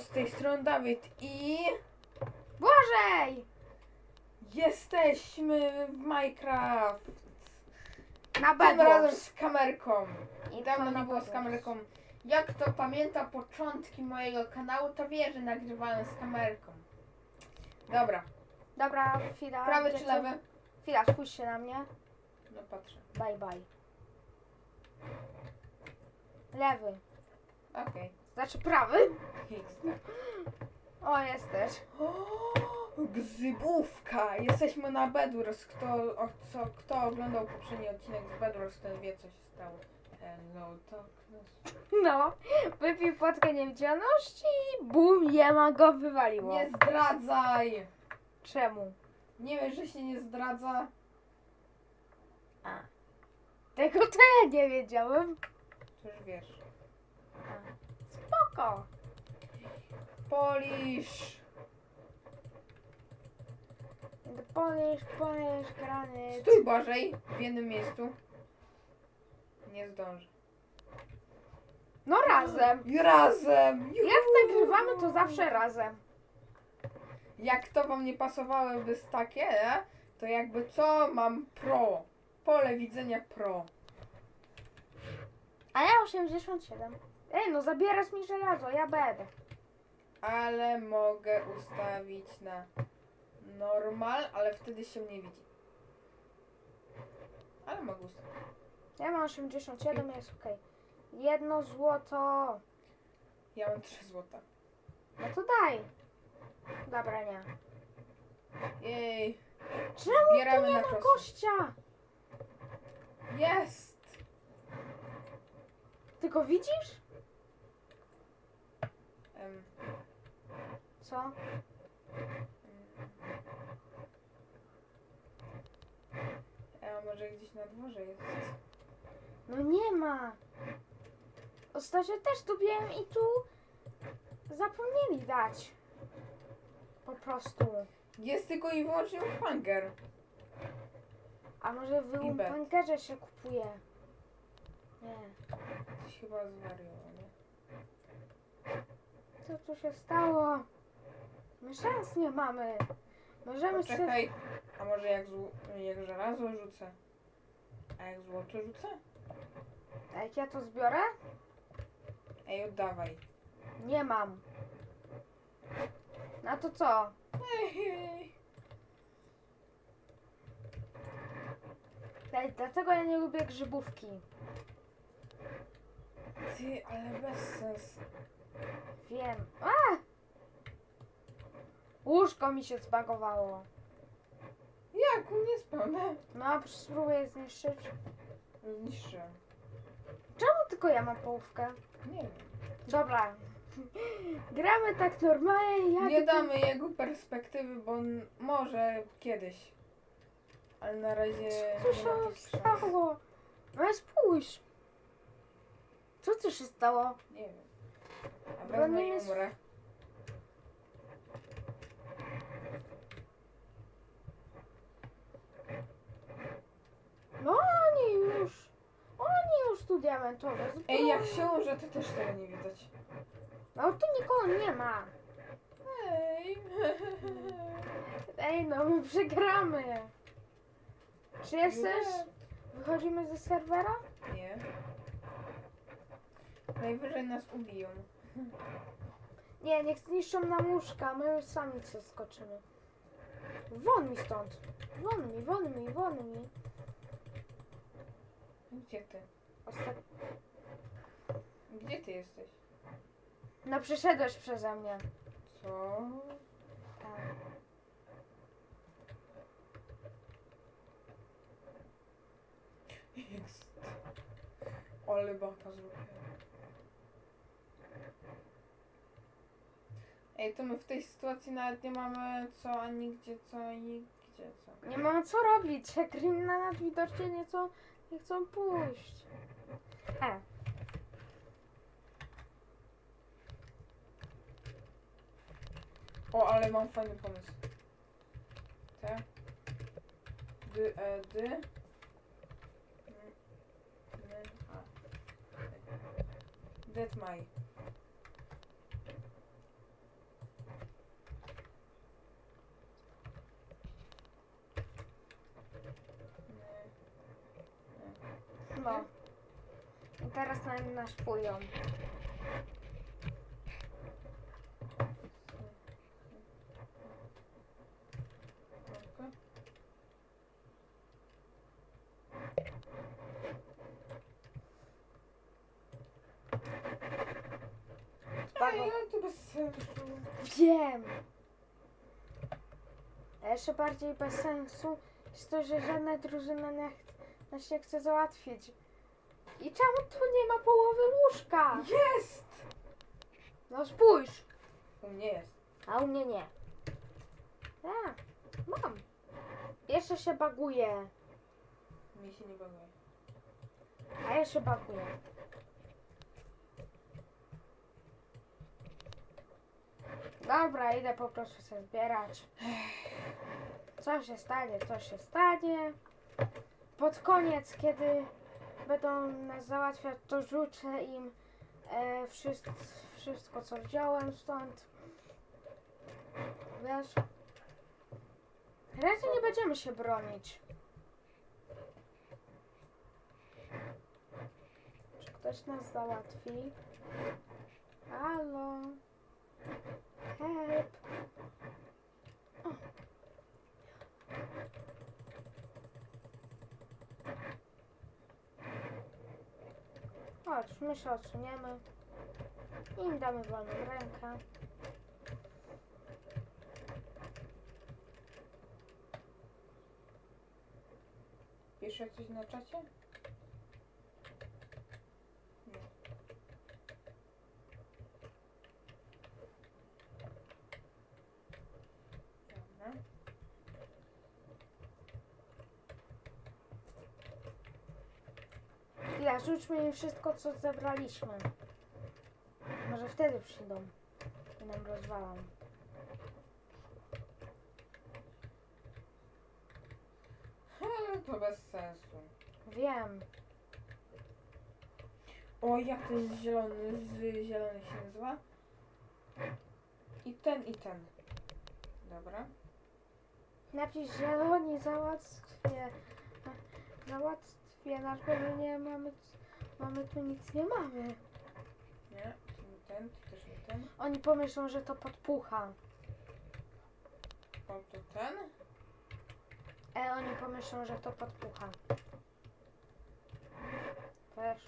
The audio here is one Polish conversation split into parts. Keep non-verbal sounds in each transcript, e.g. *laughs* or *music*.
z tej strony Dawid i Błażej! jesteśmy w Minecraft. Na Tym razem z kamerką. I Dawno nie było z kamerką. Jak to pamięta początki mojego kanału, to wie, że nagrywałem z kamerką. Dobra, Dobra, chwila. prawy czy lewy? Chwila, spójrzcie na mnie. No patrzę. Bye bye. Lewy. Okej. Znaczy prawy. O, jesteś. O, Gzybówka! Jesteśmy na Bedwars. Kto, o, co, kto oglądał poprzedni odcinek z Bedwars, ten wie, co się stało. Hello, darkness. No, wypił płatkę niewidzialności i bum, jema go wywaliło. Nie zdradzaj! Czemu? Nie wiesz, że się nie zdradza? A. Tego to ja nie wiedziałem. Już wiesz. A. Spoko. Polisz! The Polish, Polish. Stój Bożej w jednym miejscu. Nie zdążę. No razem. Razem! Jak nagrywamy, to zawsze razem. Jak to wam nie pasowałyby z takie, to jakby co mam pro. Pole widzenia pro. A ja 87. Ej, no zabierasz mi żelazo, ja będę. Ale mogę ustawić na normal, ale wtedy się nie widzi. Ale mogę ustawić. Ja mam 87, jest okej. Jedno złoto. Ja mam 3 złota. No to daj. Dobra, nie. Jej. Czemu Zbieramy tu nie na ma gościa? Jest! Ty go widzisz? Co? A może gdzieś na dworze jest? No nie ma. Ostatnio też tu byłem i tu zapomnieli dać. Po prostu. Jest tylko i wyłącznie hunger. A może w. Umpangerze się kupuje? Nie. Coś chyba zwariował, nie? Co tu się stało? My szans nie mamy. Możemy. Czekaj, a może jak, zł- jak żelazo rzucę? A jak złoto rzucę? A jak ja to zbiorę? Ej, oddawaj. Nie mam. No to co? Ej, Ej, Dlatego ja nie lubię grzybówki. Ty, ale bez sens. Wiem. A! Łóżko mi się zbagowało. Jak? U mnie spełnę. No, spróbuję zniszczyć. Niższe. Czemu tylko ja mam połówkę? Nie wiem. Dobra. Gramy tak normalnie, jak... Nie damy jego perspektywy, bo on może kiedyś. Ale na razie Co nie się ma takich szans. stało? No spójrz. Co tu się stało? Nie wiem. A wezmę jest-. No oni już. Oni już tu diamentowe. Ej, jak się umrze, to też tego nie widać. No tu nikogo nie ma. Ej. *laughs* Ej, no my przegramy. Czy jesteś? Wychodzimy ze serwera? Nie. Najwyżej nas ubiją. Nie, niech zniszczą nam łóżka, my sami się skoczymy. Won mi stąd. Won mi, won mi, won mi. Gdzie ty? Ostat... Gdzie ty jesteś? No przeszedłeś przeze mnie. Co? Tak. Jest. Ale baka zrobiłem. Ej, to my w tej sytuacji nawet nie mamy co, ani gdzie co, ani gdzie co. Nie mamy co robić, jak na nas widocznie nieco nie chcą pójść. E, O, ale mam fajny pomysł. Te. Dy, e, dy. A. Dead my. No. I teraz na nas pójdą. Okej. Ej, ale to bez sensu. Wiem. A jeszcze bardziej bez sensu jest to, że żadna drużyna nie ch- nas nie chce załatwić. I czemu tu nie ma połowy łóżka? Jest! No spójrz. U mnie jest. A u mnie nie. Ja, mam. Jeszcze się baguje. Mi się nie baguje. A ja się baguję. Dobra, idę po prostu się zbierać. Co się stanie, to się stanie. Pod koniec, kiedy będą nas załatwiać, to rzucę im e, wszystko, wszystko, co wziąłem stąd. Wiesz? Raczej nie będziemy się bronić. Czy ktoś nas załatwi? Halo? Help! O. Chodź, my się odsuniemy. I im damy wolną rękę. Pisze coś na czacie? Nie. Dobra. Ja rzućmy im wszystko, co zebraliśmy. Może wtedy przyjdą i nam rozwalą. Ale to bez sensu. Wiem. O, jak ten zielony, z zielony się nazywa? I ten, i ten. Dobra. Napisz zieloni załatwię. Załatwię nasz bo nie mamy. Mamy tu nic nie mamy. Nie, to nie ten, to też nie ten. Oni pomyślą, że to podpucha. O, to ten. E, oni pomyślą, że to podpucha. Wiesz?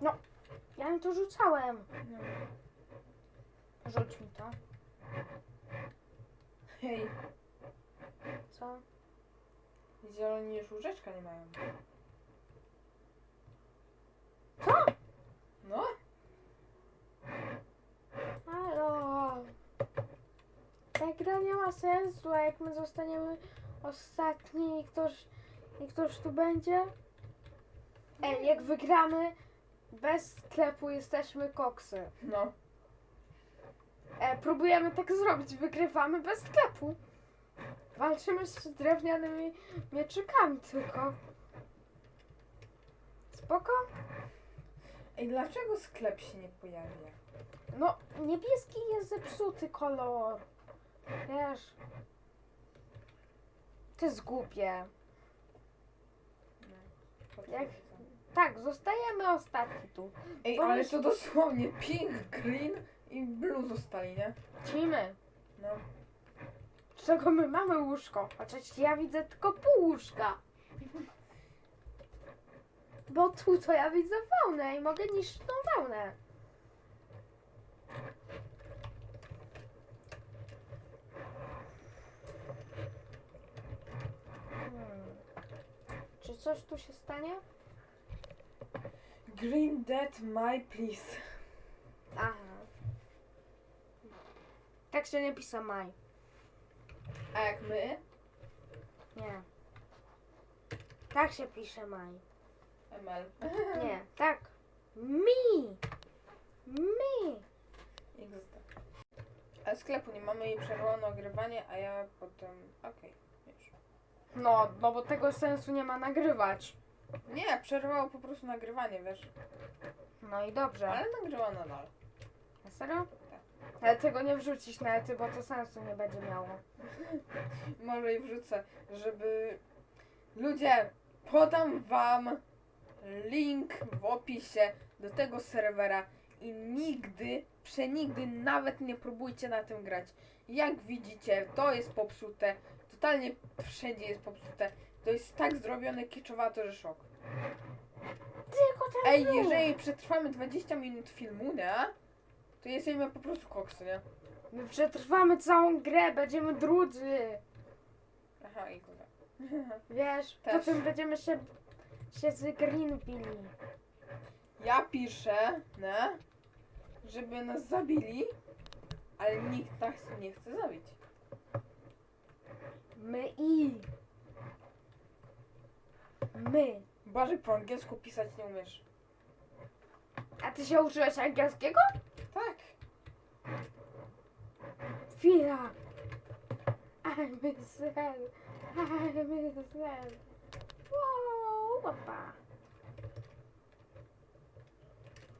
No, ja im to rzucałem. No. Rzuć mi to. Hej, Co? zieloni już łóżeczka nie mają. Co? No? Halo. Ta gra nie ma sensu, a jak my zostaniemy ostatni i ktoś, i ktoś tu będzie? Ej, jak wygramy, bez sklepu jesteśmy koksy. No. E, próbujemy tak zrobić, wygrywamy bez sklepu. Walczymy z drewnianymi mieczykami tylko. Spoko? Ej, dlaczego sklep się nie pojawia? No, niebieski jest zepsuty kolor. Wiesz? To jest głupie. No. Jak-. Tak, zostajemy ostatni tu. Ej, Bo ale myśl- to dosłownie pink, green i blue zostali, nie? Ćwimy. No. Z czego my mamy łóżko? Chociaż ja widzę tylko pół łóżka. Bo tu to ja widzę wełnę i mogę niszczyć tą wełnę. Hmm. Czy coś tu się stanie? Green Dead My Please. Aha. Tak się nie pisa maj. A jak my? Nie. Tak się pisze maj. ML. Nie, tak. Mi. Mi. XD. Ale sklepu nie mamy i przerwano nagrywanie, a ja potem... Okej, już. No, no bo tego sensu nie ma nagrywać. Nie, przerwało po prostu nagrywanie, wiesz. No i dobrze. Ale nagrywa nadal. Na serio? Ale tego nie wrzucisz na ety, bo to sensu nie będzie miało. *laughs* Może i wrzucę, żeby... Ludzie, podam wam link w opisie do tego serwera i nigdy, przenigdy nawet nie próbujcie na tym grać. Jak widzicie, to jest popsute. Totalnie wszędzie jest popsute. To jest tak zrobione kiczowato, że szok. Tylko ten Ej, jeżeli przetrwamy 20 minut filmu, nie? To jesteśmy po prostu koksy, nie? My przetrwamy całą grę, będziemy drudzy. Aha, i kurwa. *laughs* Wiesz, Też. potem będziemy się, się z green bili. Ja piszę, nie? Żeby nas zabili, ale nikt nas nie chce zabić. My i. My. Bardziej po angielsku pisać nie umiesz. A ty się uczyłeś angielskiego? Tak. Chwila. I'm sad. I'm sad. Wow, papa.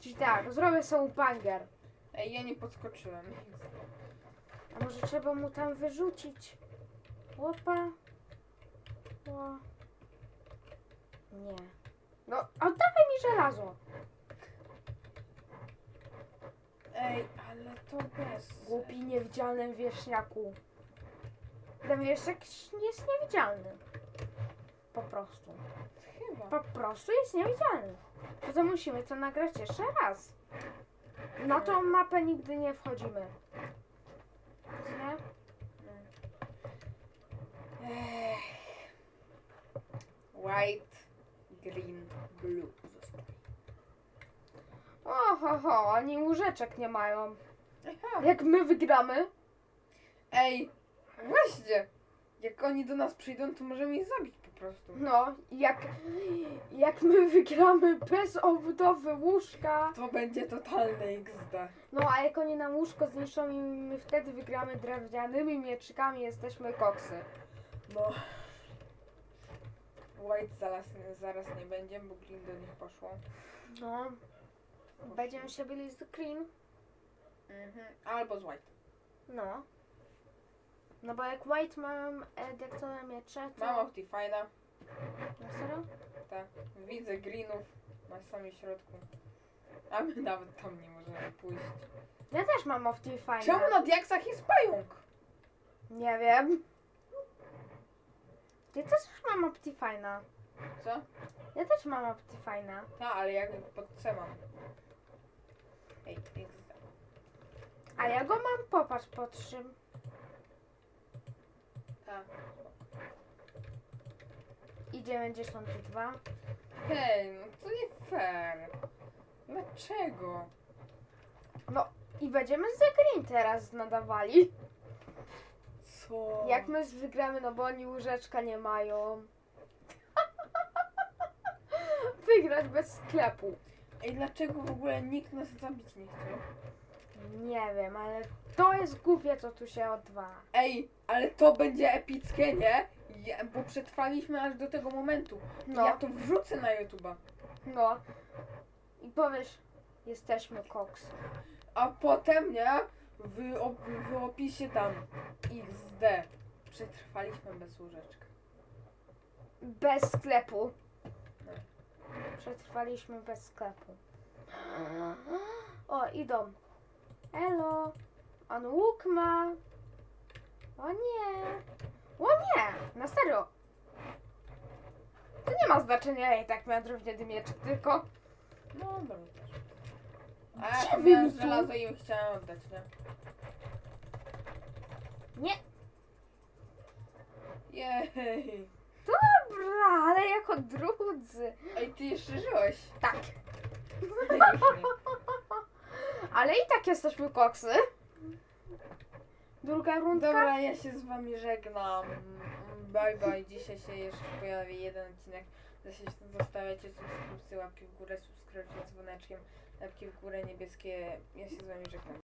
Czyli tak, zrobię sobie banger. Ej, ja nie podskoczyłem. A może trzeba mu tam wyrzucić? Łopa. Ło. Nie. No, oddawaj mi żelazo. Ej, ale to bez. Głupi, niewidzialnym wieśniaku. Ten wieszek jest niewidzialny. Po prostu. Chyba. Po prostu jest niewidzialny. To musimy to nagrać jeszcze raz. Na tą mapę nigdy nie wchodzimy. Nie? Ech. White, green, blue. Zostań. Oho, oni łóżeczek nie mają. Aha. Jak my wygramy, Ej, właśnie. Jak oni do nas przyjdą, to możemy ich zabić po prostu. no, jak, jak my wygramy bez obudowy łóżka, To będzie totalne XD. no a jak oni nam łóżko zniszczą i my wtedy wygramy drewnianymi mieczykami, jesteśmy koksy. No. White zaraz, zaraz nie będzie, bo green do nich poszło. No, będziemy się byli z green. Mhm. Albo z white. No. No bo jak white mam dektowe miecze, to... Mam Optifine'a. Na serio? Tak. Widzę greenów na samym środku. A my nawet tam nie możemy pójść. Ja też mam Optifine. Czemu na diaksach jest pająk? Nie wiem. Ja też mam Optifine'a. Co? Ja też mam Optifine'a. No, ale jak pod C mam. Ej, XD. A ja go mam, popatrz, pod czym. Tak. I 92. Hej, no to nie fair. Dlaczego? I będziemy z The Green teraz nadawali. Co? Jak my wygramy, no bo oni łóżeczka nie mają. *laughs* Wygrać bez sklepu. Ej, dlaczego w ogóle nikt nas zabić nie chciał? Nie wiem, ale to jest głupie, co tu się odwala. Ej, ale to będzie epickie, nie? Ja, bo przetrwaliśmy aż do tego momentu. No. Ja to wrzucę na YouTube'a. No. I powiesz, jesteśmy koks. A potem, nie? W, op w opisie tam XD. Przetrwaliśmy bez łóżeczka. Bez sklepu. No. Przetrwaliśmy bez sklepu. *gasps* O, idą. Elo. On łuk ma. O nie. O nie. Na serio. To nie ma znaczenia, i tak miałam drewniany mieczek, tylko... No, do mnie też. A ja wy miałem mi tu? żelazo i im chciałem oddać, nie? Nie. Jej. Dobra, ale jako drudzy. Ej, ty jeszcze żyłeś. Tak. Ale i tak jesteśmy koksy. Druga rundka. Dobra, ja się z wami żegnam. Bye bye. Dzisiaj się jeszcze pojawi jeden odcinek. Zostawiacie subskrypcję, łapki w górę, subskrypcję z dzwoneczkiem, łapki w górę niebieskie. Ja się z wami żegnam.